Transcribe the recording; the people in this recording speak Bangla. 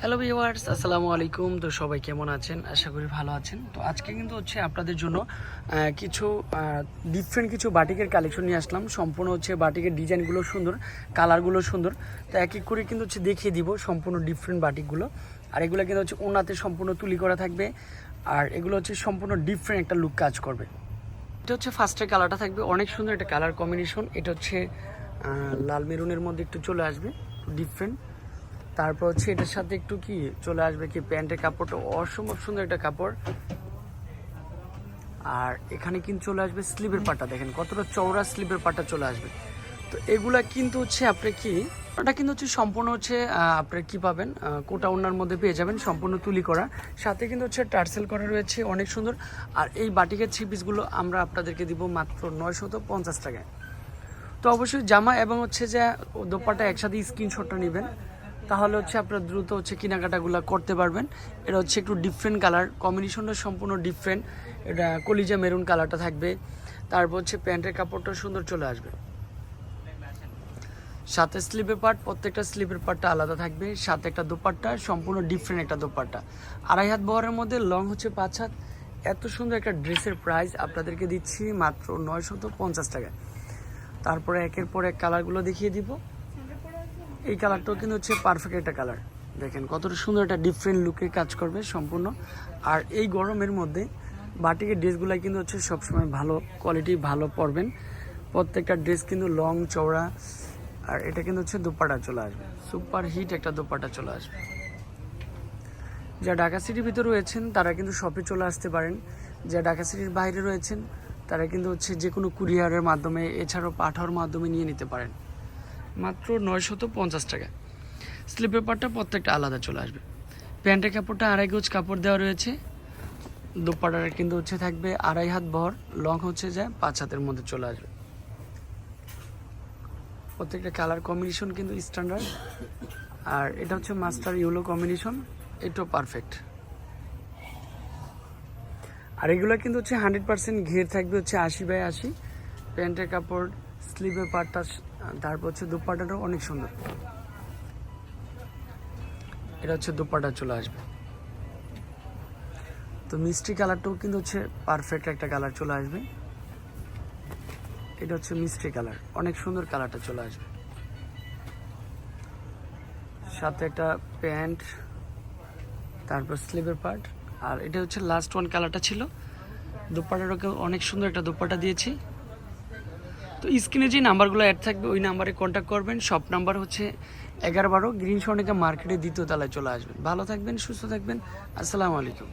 হ্যালো ভিউয়ার্স আসসালামু আলাইকুম। তো সবাই কেমন আছেন? আশা করি ভালো আছেন। তো আজকে কিন্তু হচ্ছে আপনাদের জন্য কিছু ডিফারেন্ট কিছু বাটিকের কালেকশন নিয়ে আসলাম। সম্পূর্ণ হচ্ছে বাটিকের ডিজাইনগুলো সুন্দর কালারগুলো সুন্দর। তো এক এক করে কিন্তু হচ্ছে দেখিয়ে দিব সম্পূর্ণ ডিফারেন্ট বাটিকগুলো। আর এগুলো কিন্তু হচ্ছে ওনাতে সম্পূর্ণ তুলি করা থাকবে। আর এগুলো হচ্ছে সম্পূর্ণ ডিফারেন্ট একটা লুক কাজ করবে। এটা হচ্ছে ফার্স্টের কালারটা থাকবে। অনেক সুন্দর একটা কালার কম্বিনেশন এটা হচ্ছে লাল মেরুনের মধ্যে একটু চলে আসবে। ডিফারেন্ট তারপর হচ্ছে এটার সাথে একটু কি চলে আসবে কি প্যান্টের কাপড়টা অসম্ভব সুন্দর একটা কাপড়। আর এখানে কিন্তু চলে আসবে স্লিপের পাটা দেখেন কতটা চওড়া স্লিপের পাটা চলে আসবে। তো এগুলা কিন্তু হচ্ছে আপনি কি ওটা কিন্তু হচ্ছে সম্পূর্ণ হচ্ছে আহ, আপনার কি পাবেন কোটা ওনার মধ্যে পেয়ে যাবেন সম্পূর্ণ তুলি করা। সাথে কিন্তু হচ্ছে টার্সেল করা রয়েছে অনেক সুন্দর। আর এই বাটিকের থ্রি পিসগুলো আমরা আপনাদেরকে দিব মাত্র নয়শত পঞ্চাশ টাকায়। তো অবশ্যই জামা এবং হচ্ছে যে দোপাটা একসাথে স্ক্রিনশটটা নেবেন। তাহলে হচ্ছে আপনারা দ্রুত হচ্ছে কেনাকাটাগুলো করতে পারবেন। এটা হচ্ছে একটু ডিফারেন্ট কালার কম্বিনেশনটা সম্পূর্ণ ডিফারেন্ট এটা কলিজা মেরুন কালারটা থাকবে। তারপর হচ্ছে প্যান্টের কাপড়টা সুন্দর চলে আসবে। সাথে স্লিপের পার্ট প্রত্যেকটা স্লিপের পার্টটা আলাদা থাকবে। সাথে একটা দোপাট্টা, সম্পূর্ণ ডিফারেন্ট একটা দোপাট্টা। আড়াই হাত বহরের মধ্যে লং হচ্ছে পাঁচ হাত। এত সুন্দর একটা ড্রেসের প্রাইস আপনাদেরকে দিচ্ছি মাত্র নয়শত পঞ্চাশ টাকায়। তারপরে একের পর এক কালারগুলো দেখিয়ে দিব। এই কালারটাও কিন্তু হচ্ছে পারফেক্ট একটা কালার দেখেন, কতটা সুন্দর একটা ডিফারেন্ট লুকে কাজ করবে সম্পূর্ণ। আর এই গরমের মধ্যে বাটিকের ড্রেসগুলো কিন্তু হচ্ছে সবসময় ভালো কোয়ালিটি ভালো পরবেন। প্রত্যেকটা ড্রেস কিন্তু লং চওড়া। আর এটা কিন্তু হচ্ছে দোপাটা চলে আসবে। সুপার হিট একটা দোপাটা চলে আসবে। যা ঢাকা সিটির ভিতরে রয়েছেন, তারা কিন্তু শপে চলে আসতে পারেন। যা ঢাকা সিটির বাইরে রয়েছেন, তারা কিন্তু হচ্ছে যে কোনো কুরিয়ারের মাধ্যমে, এছাড়াও পাঠাওয়ার মাধ্যমে নিয়ে নিতে পারেন। মাত্র নয়শত পঞ্চাশ টাকা। স্লিপের পাটটা প্রত্যেকটা আলাদা চলে আসবে। প্যান্টের কাপড়টা আড়াই গোজ কাপড় দেওয়া রয়েছে। দোপাটার কিন্তু হচ্ছে থাকবে আড়াই হাত ভর, লং হচ্ছে যায় পাঁচ হাতের মধ্যে চলে আসবে। প্রত্যেকটা কালার কম্বিনেশন কিন্তু স্ট্যান্ডার্ড। আর এটা হচ্ছে মাস্টার ইউলো কম্বিনেশন, এটাও পারফেক্ট। আর এগুলো কিন্তু হচ্ছে হান্ড্রেড পার্সেন্ট ঘের থাকবে হচ্ছে আশি বাই আশি। প্যান্টের কাপড় স্লিভের পাটটা তারপর হচ্ছে দুপাটাটাও অনেক সুন্দর। এটা হচ্ছে দুপাটা চলে আসবে। তো মিষ্টি কালারটাও কিন্তু হচ্ছে পারফেক্ট একটা কালার চলে আসবে। এটা হচ্ছে মিষ্টি কালার, অনেক সুন্দর কালারটা চলে আসবে। সাথে একটা প্যান্ট, তারপর স্লিভের পার্ট, আর এটা হচ্ছে লাস্ট ওয়ান কালারটা ছিল। দুপাটাটাকে অনেক সুন্দর একটা দুপাটা দিয়েছি। তো স্ক্রিনে যে নাম্বারগুলো অ্যাড থাকবে, ওই নাম্বারে কন্ট্যাক্ট করবেন। সব নাম্বার হচ্ছে এগারো বারো, গ্রিন সনিকা মার্কেটে দ্বিতীয় তলায় চলে আসবেন। ভালো থাকবেন, সুস্থ থাকবেন। আসসালামু আলাইকুম।